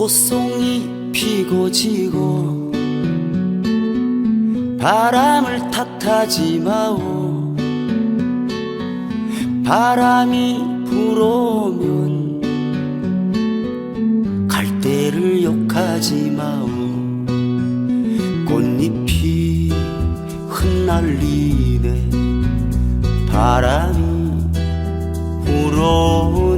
꽃송이 피고 지고 바람을 탓하지 마오. 바람이 불어오면 갈대를 욕하지 마오. 꽃잎이 흩날리네. 바람이 불어오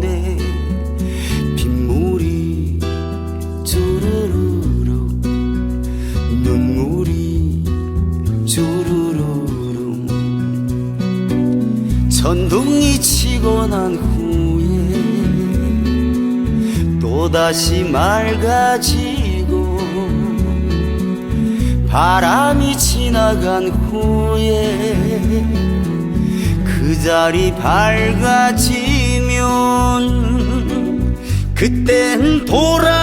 천둥이 치고 난 후에 또다시 맑아지고 바람이 지나간 후에 그 자리 밝아지면 그땐 돌아올까?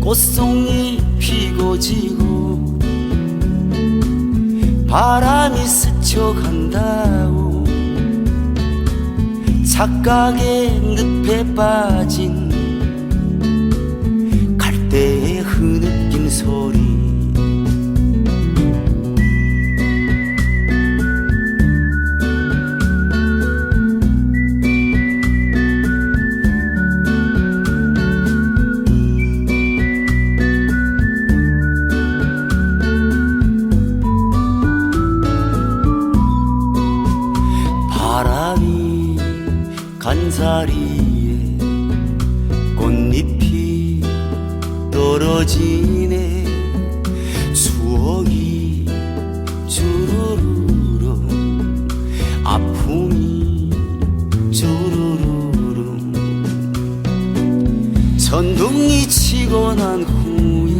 꽃송이 피고 지고 바람이 스쳐간다오. 착각의 늪에 빠진 꽃잎이 떨어지네. 추억이 주르르르 아픔이 주르르르 천둥이 치고 난 후에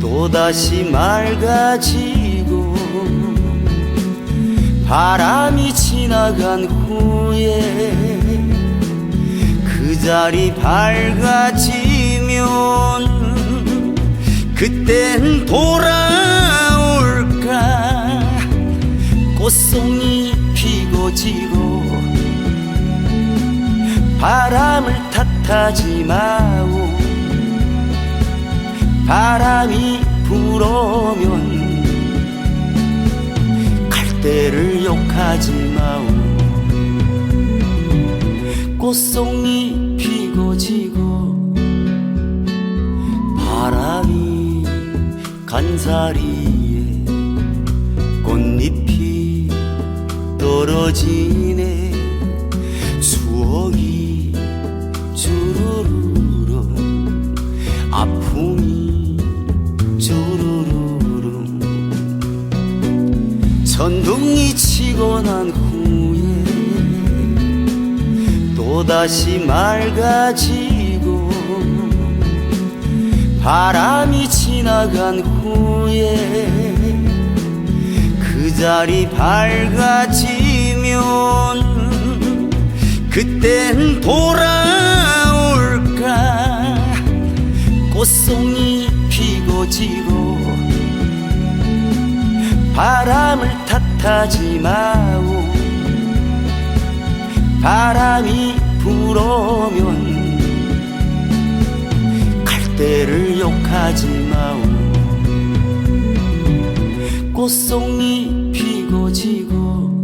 또다시 맑아지고 바람이 지나간 후에 그 자리 밝아지면 그땐 돌아올까? 꽃송이 피고 지고 바람을 탓하지 마오. 바람이 불어오면 갈대를 욕하지 마오 꽃송이 피고 지고 바람이 간사리에 꽃잎이 떨어지네. 추억이 주르르르 아픔이 주르르르. 천둥이 치고 난 또다시 맑아지고 바람이 지나간 후에 그 자리 밝아지면 그땐 돌아올까? 꽃송이 피고 지고 바람을 탓하지 마오. 바람이 불어오면 갈대를 욕하지 마오. 꽃송이 피고 지고